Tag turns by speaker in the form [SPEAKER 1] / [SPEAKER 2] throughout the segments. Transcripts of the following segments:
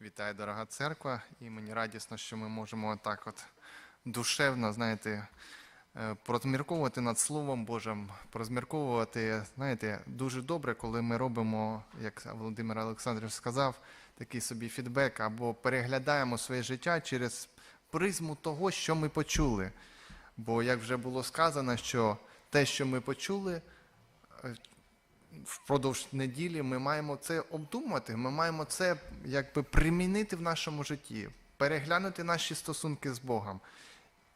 [SPEAKER 1] Вітаю, дорога церква, і мені радісно, що ми можемо так от душевно, знаєте, е, порозмірковувати над Словом Божим, порозмірковувати, знаєте, дуже добре, коли ми робимо, як Володимир Олександрович сказав, такий собі фідбек або переглядаємо своє життя через призму того, що ми почули. Бо, як вже було сказано, що те, що ми почули, е, впродовж неділі ми маємо це обдумати, ми маємо це якби примінити в нашому житті, переглянути наші стосунки з Богом.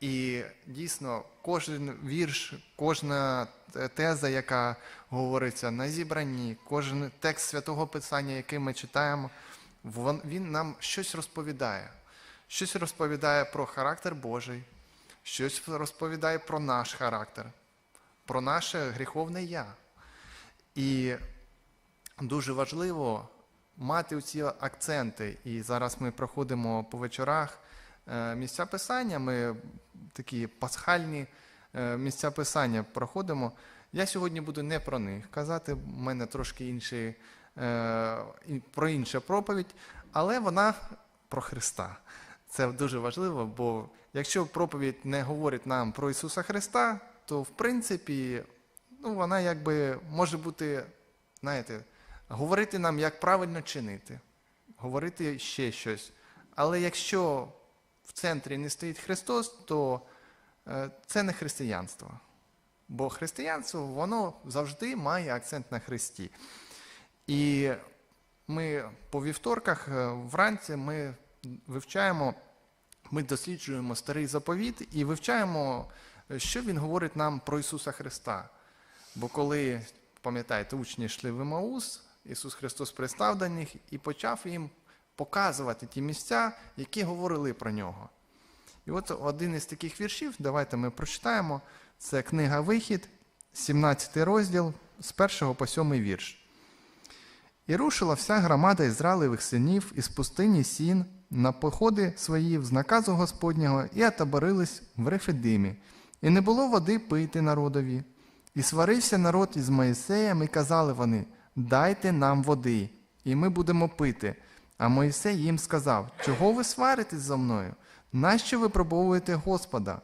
[SPEAKER 1] І дійсно, кожен вірш, кожна теза, яка говориться на зібранні, кожен текст святого Писання, який ми читаємо, він нам щось розповідає. Щось розповідає про характер Божий, щось розповідає про наш характер, про наше гріховне я. І дуже важливо мати ці акценти. І зараз ми проходимо по вечорах е, місця писання. Ми такі пасхальні е, місця писання проходимо. Я сьогодні буду не про них казати. У мене трошки інший, е, про інше проповідь, але вона про Христа. Це дуже важливо, бо якщо проповідь не говорить нам про Ісуса Христа, то в принципі ну, вона якби може бути, знаєте, говорити нам, як правильно чинити, говорити ще щось. Але якщо в центрі не стоїть Христос, то е, це не християнство. Бо християнство, воно завжди має акцент на Христі. І ми по вівторках е, вранці ми вивчаємо, ми досліджуємо старий заповіт і вивчаємо, е, що він говорить нам про Ісуса Христа. Бо коли, пам'ятаєте, учні йшли в Емаус, Ісус Христос пристав до них і почав їм показувати ті місця, які говорили про нього. І от один із таких віршів, давайте ми прочитаємо. Це книга Вихід, 17 розділ, з 1 по 7 вірш. І рушила вся громада Ізраїлевих синів із пустині Сін на походи свої в наказу Господнього і отоборились в Рефідимі. І не було води пити народові. І сварився народ із Моїсеєм, і казали вони: Дайте нам води, і ми будемо пити. А Моїсей їм сказав: Чого ви сваритесь зо мною? Нащо ви пробовуєте Господа?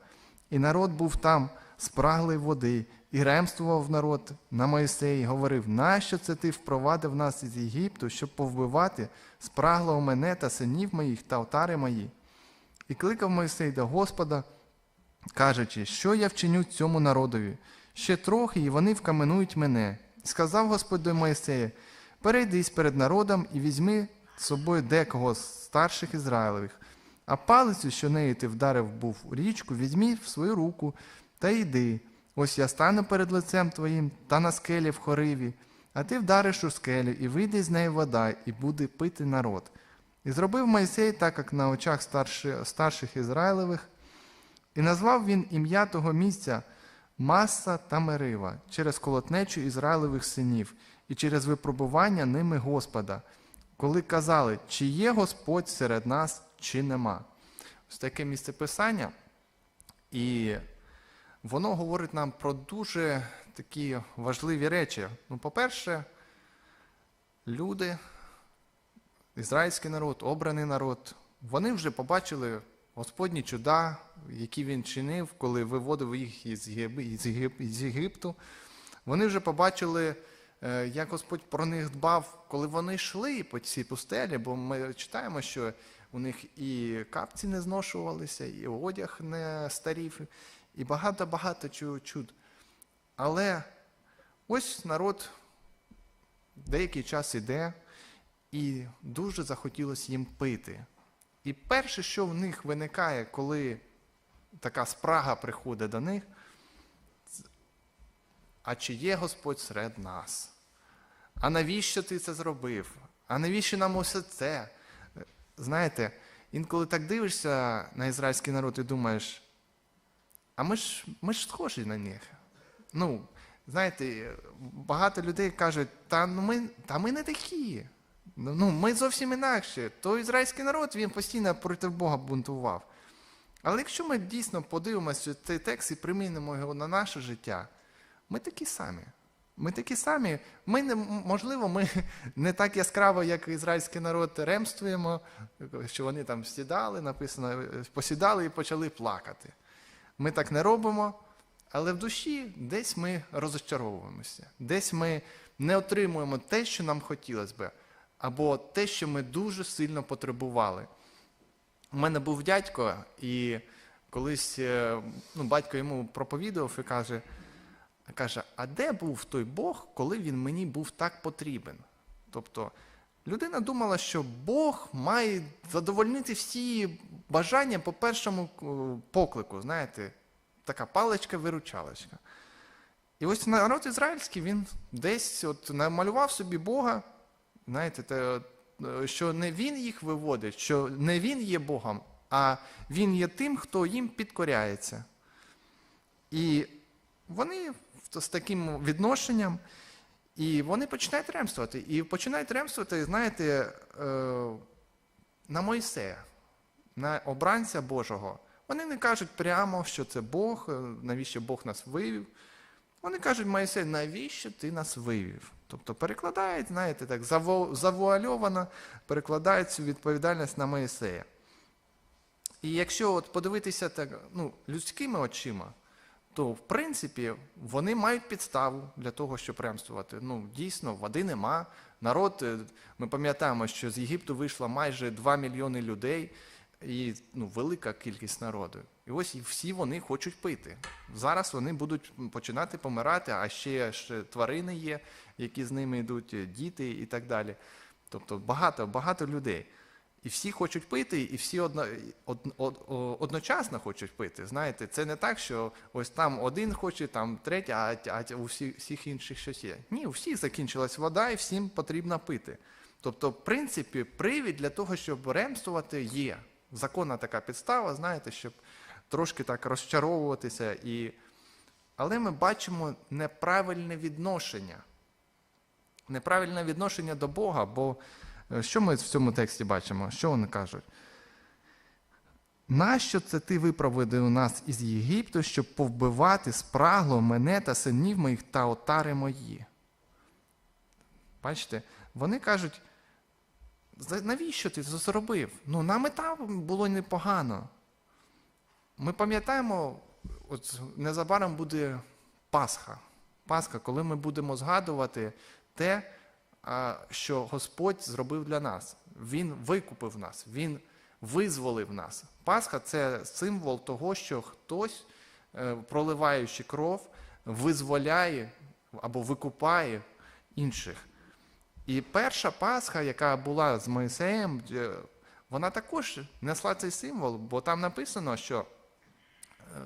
[SPEAKER 1] І народ був там, спраглий води, і ремствував народ на Моїсеї, говорив: Нащо це ти впровадив нас із Єгипту, щоб повбивати спраглого мене та синів моїх та отари мої? І кликав Моїсей до Господа, кажучи, що я вчиню цьому народові? Ще трохи, і вони вкаменують мене. Сказав Господь до Моїсея, перейдись перед народом і візьми з собою декого з старших Ізраїлевих, а палицю, що нею ти вдарив був у річку, візьми в свою руку та йди. Ось я стану перед лицем твоїм та на скелі в хориві, а ти вдариш у скелю, і вийде з неї вода, і буде пити народ. І зробив Моїсей так, як на очах старших Ізраїлевих, і назвав він ім'я того місця Маса та Мерива через колотнечу Ізраїлевих синів і через випробування ними Господа, коли казали, чи є Господь серед нас, чи нема. Ось таке місце писання. І воно говорить нам про дуже такі важливі речі. Ну, по-перше, люди, ізраїльський народ, обраний народ, вони вже побачили Господні чуда, які він чинив, коли виводив їх із, Єгип- із, Єгип- із Єгипту. Вони вже побачили, е, як Господь про них дбав, коли вони йшли по цій пустелі, бо ми читаємо, що у них і капці не зношувалися, і одяг не старів, і багато-багато чуд. Але ось народ деякий час іде, і дуже захотілося їм пити. І перше, що в них виникає, коли така спрага приходить до них, а чи є Господь серед нас? А навіщо ти це зробив? А навіщо нам усе це? Знаєте, інколи так дивишся на ізраїльський народ і думаєш, а ми ж, ми ж схожі на них. Ну, знаєте, багато людей кажуть, та, ну ми, та ми не такі. Ну, ми зовсім інакше. То ізраїльський народ він постійно проти Бога бунтував. Але якщо ми дійсно подивимося цей текст і примінимо його на наше життя, ми такі самі. Ми такі самі. Ми не можливо, ми не так яскраво, як ізраїльський народ, ремствуємо, що вони там сідали, написано, посідали і почали плакати. Ми так не робимо, але в душі десь ми розочаровуємося, десь ми не отримуємо те, що нам хотілося би, або те, що ми дуже сильно потребували. У мене був дядько, і колись е, ну, батько йому проповідував і каже, каже: а де був той Бог, коли він мені був так потрібен? Тобто людина думала, що Бог має задовольнити всі бажання по першому е, поклику, знаєте, така паличка-виручалочка. І ось народ ізраїльський, він десь от намалював собі Бога, знаєте, те, е, що не він їх виводить, що не він є Богом, а він є тим, хто їм підкоряється. І вони з таким відношенням, і вони починають ремствувати. І починають ремствувати, знаєте, е, на Мойсея, на обранця Божого. Вони не кажуть прямо, що це Бог, е, навіщо Бог нас вивів. Вони кажуть, Моїсей, навіщо ти нас вивів? Тобто перекладають, знаєте, так, заво- завуальовано перекладають цю відповідальність на Моїсея. І якщо от подивитися так, ну, людськими очима, то в принципі вони мають підставу для того, щоб ремствувати. Ну, дійсно, води нема. Народ, е, ми пам'ятаємо, що з Єгипту вийшло майже 2 мільйони людей і ну, велика кількість народу. І ось і всі вони хочуть пити. Зараз вони будуть починати помирати, а ще, ще тварини є, які з ними йдуть, е, діти і так далі. Тобто багато, багато людей. І всі хочуть пити, і всі одно, од, од, одночасно хочуть пити. Знаєте, це не так, що ось там один хоче, там третій, а, а у всіх, всіх інших щось є. Ні, у всіх закінчилась вода, і всім потрібно пити. Тобто, в принципі, привід для того, щоб ремствувати, є. Законна така підстава, знаєте, щоб трошки так розчаровуватися. І... Але ми бачимо неправильне відношення. Неправильне відношення до Бога, бо е, що ми в цьому тексті бачимо? Що вони кажуть? Нащо це ти випроводив нас із Єгипту, щоб повбивати спрагло мене та синів моїх та отари мої? Бачите, вони кажуть, «За- навіщо ти це зробив? Ну, нам і там було непогано. Ми пам'ятаємо, от незабаром буде Пасха. Пасха, коли ми будемо згадувати те, що Господь зробив для нас. Він викупив нас, Він визволив нас. Пасха це символ того, що хтось, е, проливаючи кров, визволяє або викупає інших. І перша Пасха, яка була з Моїсеєм, е, вона також несла цей символ, бо там написано, що е,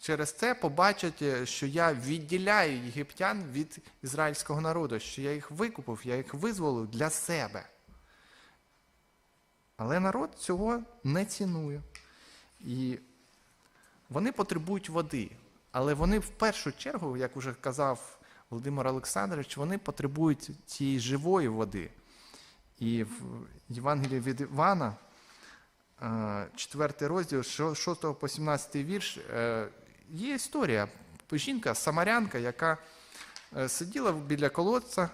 [SPEAKER 1] через це побачать, е, що я відділяю єгиптян від ізраїльського народу, що я їх викупив, я їх визволив для себе. Але народ цього не цінує. І вони потребують води. Але вони в першу чергу, як вже казав Володимир Олександрович, вони потребують цієї живої води. І в Євангелії від Івана, 4 розділ, 6 по 17 вірш, е, є історія. Жінка, самарянка, яка е, сиділа біля колодця.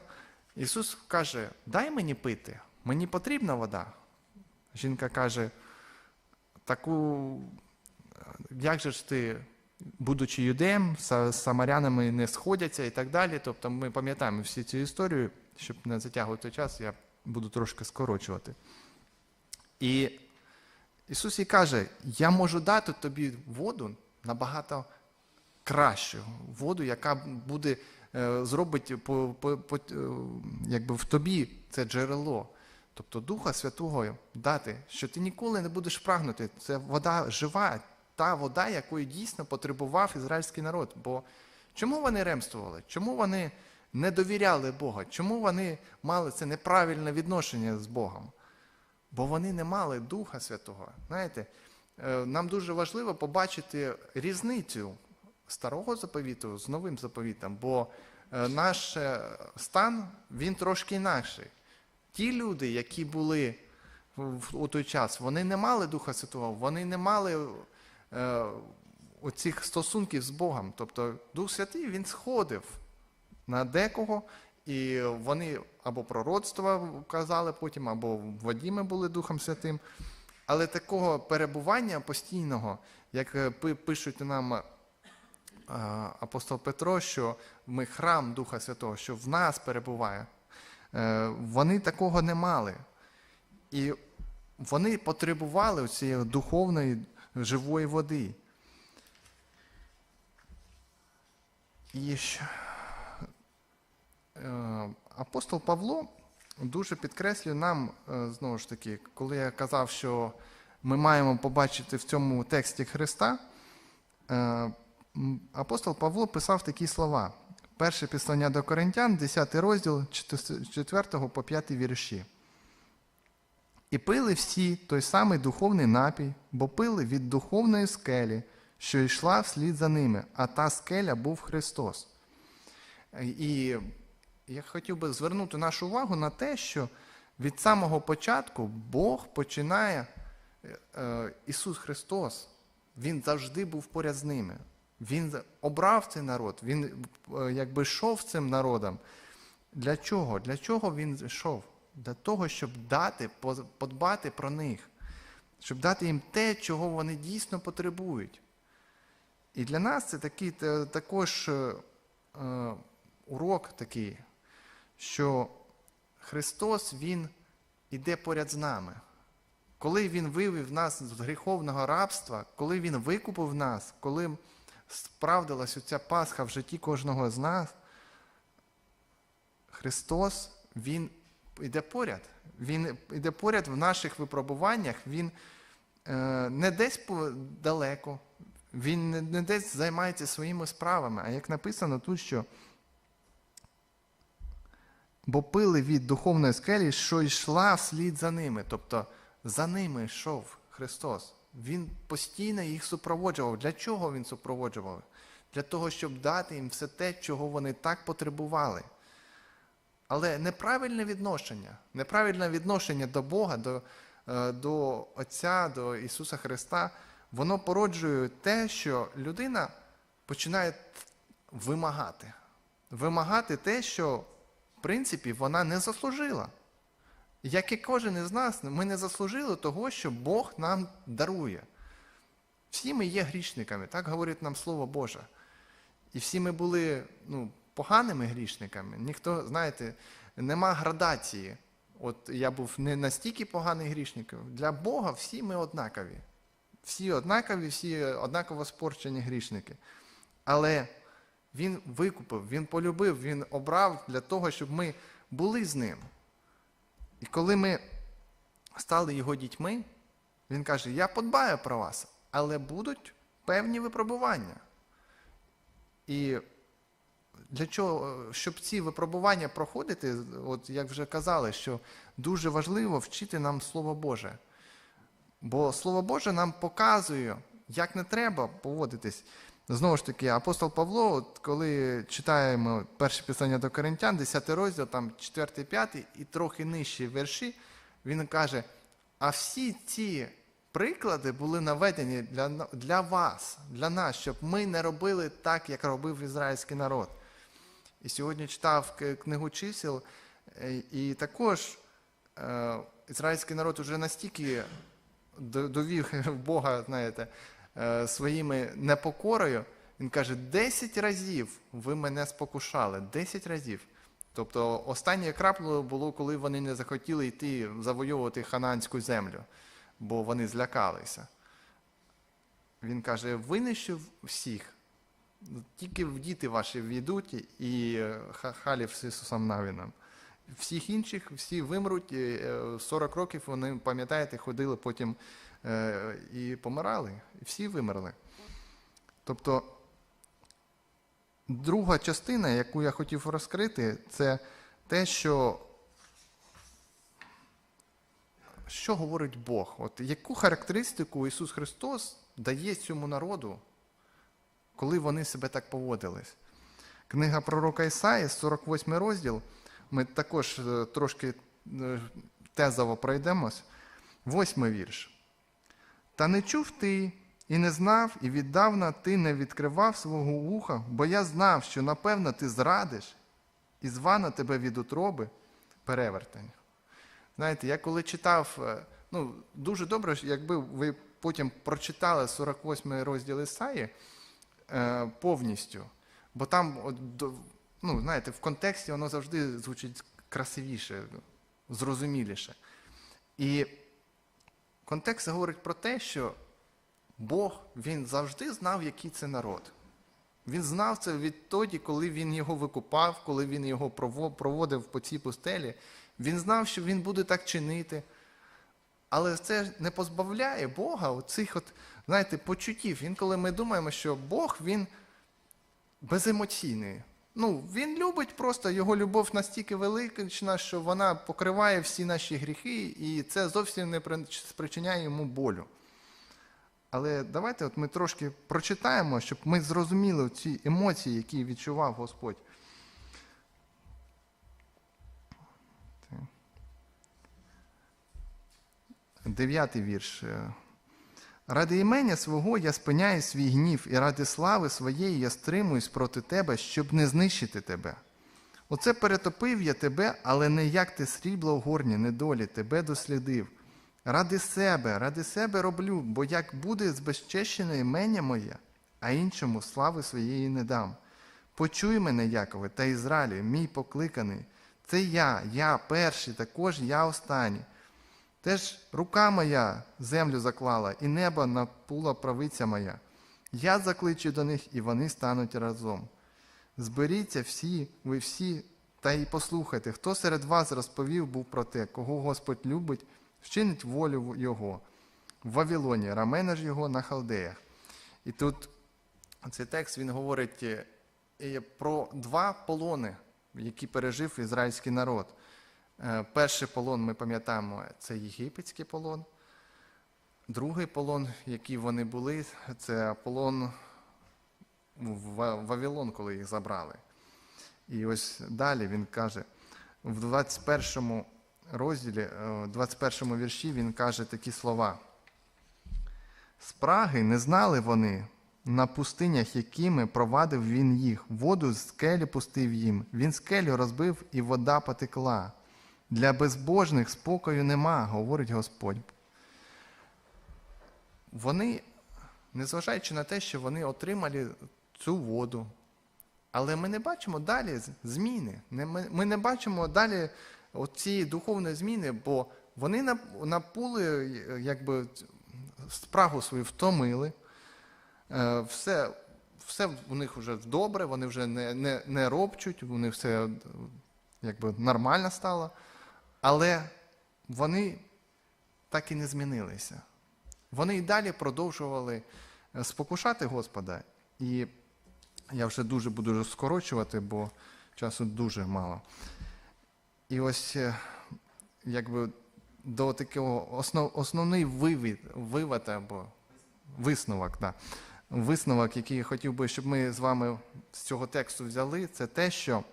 [SPEAKER 1] Ісус каже: Дай мені пити, мені потрібна вода. Жінка каже, таку, як же ж ти, будучи юдеєм, з самарянами не сходяться і так далі. Тобто ми пам'ятаємо всі цю історію, щоб не затягувати час, я буду трошки скорочувати. І Ісус їй каже: Я можу дати тобі воду набагато кращу, воду, яка буде е, зробить по, по, по, е, якби в тобі це джерело. Тобто Духа Святого дати, що ти ніколи не будеш прагнути. Це вода жива, та вода, якої дійсно потребував ізраїльський народ. Бо чому вони ремствували? Чому вони не довіряли Бога? Чому вони мали це неправильне відношення з Богом? Бо вони не мали Духа Святого. Знаєте, е, нам дуже важливо побачити різницю старого заповіту з новим заповітом, бо е, наш е, стан він трошки інакший. Ті люди, які були у той час, вони не мали Духа Святого, вони не мали оцих стосунків з Богом. Тобто Дух Святий він сходив на декого, і вони або пророцтва казали потім, або водіми були Духом Святим. Але такого перебування постійного, як е, пишуть нам е, апостол Петро, що ми храм Духа Святого, що в нас перебуває, е, вони такого не мали. І вони потребували цієї духовної живої води. І ще, е, апостол Павло дуже підкреслює нам, е, знову ж таки, коли я казав, що ми маємо побачити в цьому тексті Христа, е, апостол Павло писав такі слова. Перше післання до Коринтян, 10 розділ, 4 по 5 вірші. І пили всі той самий духовний напій, бо пили від духовної скелі, що йшла вслід за ними, а та скеля був Христос. І я хотів би звернути нашу увагу на те, що від самого початку Бог починає, е, е, Ісус Христос, Він завжди був поряд з ними. Він обрав цей народ, Він е, якби йшов цим народом. Для чого? Для чого він йшов? Для того, щоб дати, подбати про них, щоб дати їм те, чого вони дійсно потребують. І для нас це такий також е, е, урок такий, що Христос Він іде поряд з нами. Коли Він вивів нас з гріховного рабства, коли Він викупив нас, коли справдилась оця Пасха в житті кожного з нас, Христос, Він йде поряд. Він йде поряд в наших випробуваннях, Він е, не десь далеко, Він не, десь займається своїми справами. А як написано тут, що бо пили від духовної скелі, що йшла вслід за ними. Тобто за ними йшов Христос. Він постійно їх супроводжував. Для чого він супроводжував? Для того, щоб дати їм все те, чого вони так потребували. Але неправильне відношення, неправильне відношення до Бога, до, е, до Отця, до Ісуса Христа, воно породжує те, що людина починає вимагати. Вимагати те, що, в принципі, вона не заслужила. Як і кожен із нас, ми не заслужили того, що Бог нам дарує. Всі ми є грішниками, так говорить нам Слово Боже. І всі ми були ну, поганими грішниками. Ніхто, знаєте, нема градації. От я був не настільки поганий грішник. Для Бога всі ми однакові. Всі однакові, всі однаково спорчені грішники. Але Він викупив, Він полюбив, Він обрав для того, щоб ми були з ним. І коли ми стали його дітьми, він каже: Я подбаю про вас, але будуть певні випробування. І для чого, щоб ці випробування проходити, от як вже казали, що дуже важливо вчити нам Слово Боже. Бо Слово Боже нам показує, як не треба поводитись. Знову ж таки, апостол Павло, от коли читаємо перше писання до Коринтян, 10 розділ, там 4, 5 і трохи нижчі вірші, він каже: а всі ці приклади були наведені для, для вас, для нас, щоб ми не робили так, як робив ізраїльський народ. І сьогодні читав книгу чисел, е, і також е, ізраїльський народ уже настільки довів Бога, знаєте, е, своїми непокорою. Він каже: 10 разів ви мене спокушали, 10 разів. Тобто останнє крапло було, коли вони не захотіли йти завойовувати хананську землю, бо вони злякалися. Він каже: винищу всіх, тільки діти ваші війдуть і е, ха- халів з Ісусом Навіном. Всіх інших, всі вимруть, е, 40 років вони, пам'ятаєте, ходили потім е, і помирали, всі вимерли. Тобто, друга частина, яку я хотів розкрити, це те, що що говорить Бог? От яку характеристику Ісус Христос дає цьому народу, коли вони себе так поводились? Книга пророка Ісаї, 48 розділ. Ми також е, трошки е, тезово пройдемось. Восьмий вірш. Та не чув ти, і не знав, і віддавна ти не відкривав свого вуха, бо я знав, що напевно ти зрадиш і звано тебе від утроби перевертень. Знаєте, я коли читав, е, ну, дуже добре, якби ви потім прочитали 48 розділ Ісаї повністю, бо там, ну, знаєте, в контексті воно завжди звучить красивіше, зрозуміліше. І контекст говорить про те, що Бог він завжди знав, який це народ. Він знав це відтоді, коли він його викупав, коли він його проводив по цій пустелі. Він знав, що він буде так чинити. Але це не позбавляє Бога оцих от, знаєте, почуттів. Інколи ми думаємо, що Бог він беземоційний. Ну, він любить просто його любов настільки велична, що вона покриває всі наші гріхи, і це зовсім не спричиняє йому болю. Але давайте от ми трошки прочитаємо, щоб ми зрозуміли ці емоції, які відчував Господь. Дев'ятий вірш. Ради імення свого я спиняю свій гнів, і ради слави своєї я стримуюсь проти тебе, щоб не знищити тебе. Оце перетопив я тебе, але не як ти срібло в горні недолі, тебе дослідив. Ради себе, ради себе роблю, бо як буде збезчещене імення моє, а іншому слави своєї не дам. Почуй мене, Якове, та Ізраїлю, мій покликаний. Це я, я перший, також я останній. Теж рука моя землю заклала, і небо напула правиця моя. Я закличу до них, і вони стануть разом. Зберіться всі, ви всі, та й послухайте, хто серед вас розповів був про те, кого Господь любить, вчинить волю Його. В Вавилоні, рамена ж його на халдеях. І тут цей текст він говорить е, про два полони, які пережив ізраїльський народ. Е, Перший полон, ми пам'ятаємо, це єгипетський полон. Другий полон, який вони були, це полон в Ва- Вавилон, коли їх забрали. І ось далі він каже, в 21 розділі, е, 21 вірші він каже такі слова. Спраги не знали вони на пустинях, якими провадив він їх. Воду з скелі пустив їм. Він скелю розбив, і вода потекла. Для безбожних спокою нема, говорить Господь. Вони, незважаючи на те, що вони отримали цю воду, але ми не бачимо далі зміни. Ми не бачимо далі цієї духовної зміни, бо вони напули, якби спрагу свою втомили. Е, Все, все у них вже добре, вони вже не, не, не робчуть, них все якби нормально стало. Але вони так і не змінилися. Вони і далі продовжували е, спокушати Господа. І я вже дуже буду скорочувати, бо часу дуже мало. І ось е, якби до такого основ, основний вивід, вивод або висновок, да. висновок, який я хотів би, щоб ми з вами з цього тексту взяли, це те, що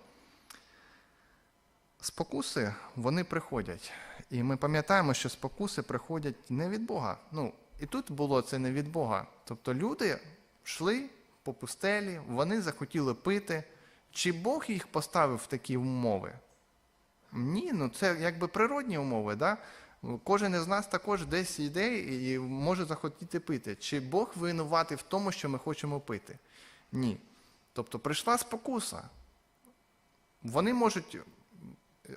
[SPEAKER 1] спокуси вони приходять. І ми пам'ятаємо, що спокуси приходять не від Бога. Ну, і тут було це не від Бога. Тобто люди йшли по пустелі, вони захотіли пити. Чи Бог їх поставив в такі умови? Ні, ну це якби природні умови. Да? Кожен із нас також десь йде і може захотіти пити. Чи Бог винуватий в тому, що ми хочемо пити? Ні. Тобто прийшла спокуса. Вони можуть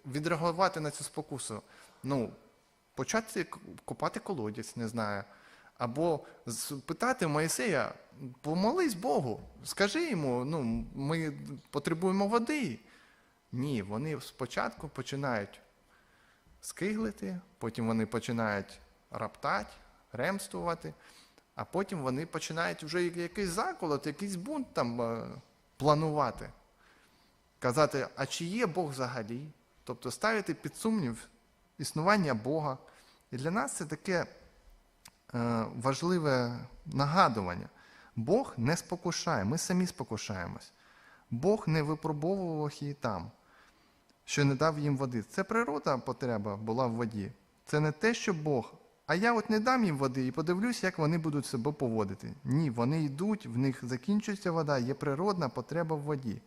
[SPEAKER 1] відреагувати на цю спокусу. Ну, почати копати колодязь, не знаю. Або питати Моїсея, помолись Богу, скажи йому, ну, ми потребуємо води. Ні, вони спочатку починають скиглити, потім вони починають раптати, ремствувати, а потім вони починають вже якийсь заколот, якийсь бунт там е, планувати. Казати, а чи є Бог взагалі? Тобто ставити під сумнів існування Бога. І для нас це таке е, важливе нагадування. Бог не спокушає, ми самі спокушаємось. Бог не випробовував її там, що не дав їм води. Це природа потреба була в воді. Це не те, що Бог. А я от не дам їм води і подивлюсь, як вони будуть себе поводити. Ні, вони йдуть, в них закінчується вода, є природна потреба в воді.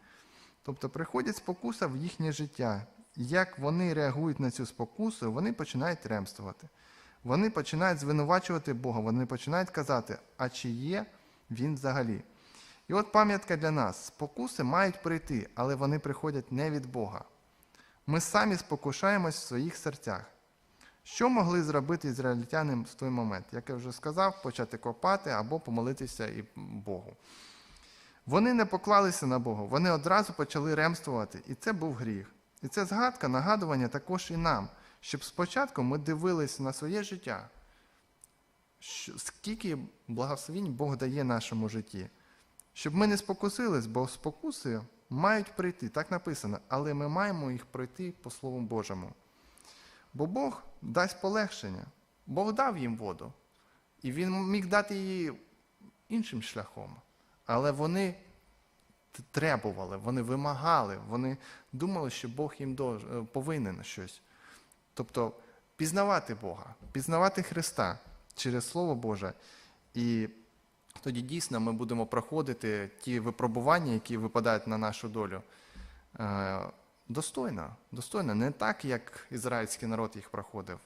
[SPEAKER 1] Тобто приходять спокуса в їхнє життя. Як вони реагують на цю спокусу, вони починають ремствувати. Вони починають звинувачувати Бога, вони починають казати, а чи є він взагалі. І от пам'ятка для нас: спокуси мають прийти, але вони приходять не від Бога. Ми самі спокушаємось в своїх серцях. Що могли зробити ізраїльтяни в той момент? Як я вже сказав, почати копати або помолитися і Богу. Вони не поклалися на Бога, вони одразу почали ремствувати, і це був гріх. І це згадка, нагадування також і нам, щоб спочатку ми дивилися на своє життя, скільки благословінь Бог дає нашому житті. Щоб ми не спокусились, бо спокуси мають прийти, так написано, але ми маємо їх пройти по Слову Божому. Бо Бог дасть полегшення. Бог дав їм воду. І Він міг дати її іншим шляхом. Але вони требували, вони вимагали, вони думали, що Бог їм е, повинен щось. Тобто пізнавати Бога, пізнавати Христа через Слово Боже. І тоді дійсно ми будемо проходити ті випробування, які випадають на нашу долю. е, Достойно, достойно, не так, як ізраїльський народ їх проходив,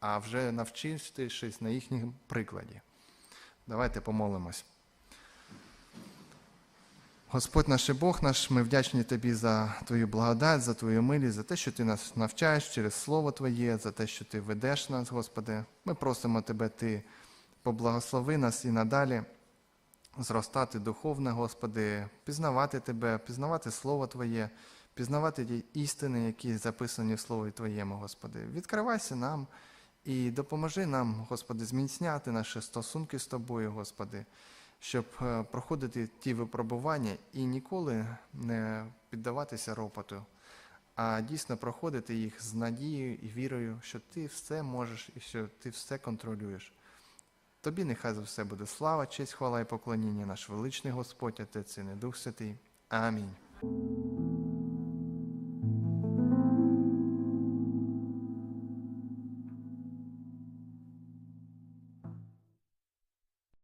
[SPEAKER 1] а вже навчившись на їхньому прикладі. Давайте помолимось. Господь наш і Бог наш, ми вдячні Тобі за Твою благодать, за Твою милість, за те, що Ти нас навчаєш через Слово Твоє, за те, що Ти ведеш нас, Господи. Ми просимо Тебе, Ти поблагослови нас і надалі зростати духовно, Господи, пізнавати Тебе, пізнавати Слово Твоє, пізнавати ті істини, які записані в Слові Твоєму, Господи. Відкривайся нам і допоможи нам, Господи, зміцняти наші стосунки з Тобою, Господи, щоб е, проходити ті випробування і ніколи не піддаватися ропоту, а дійсно проходити їх з надією і вірою, що Ти все можеш і що Ти все контролюєш. Тобі нехай за все буде слава, честь, хвала і поклоніння, наш величний Господь, Отець і Дух Святий. Амінь.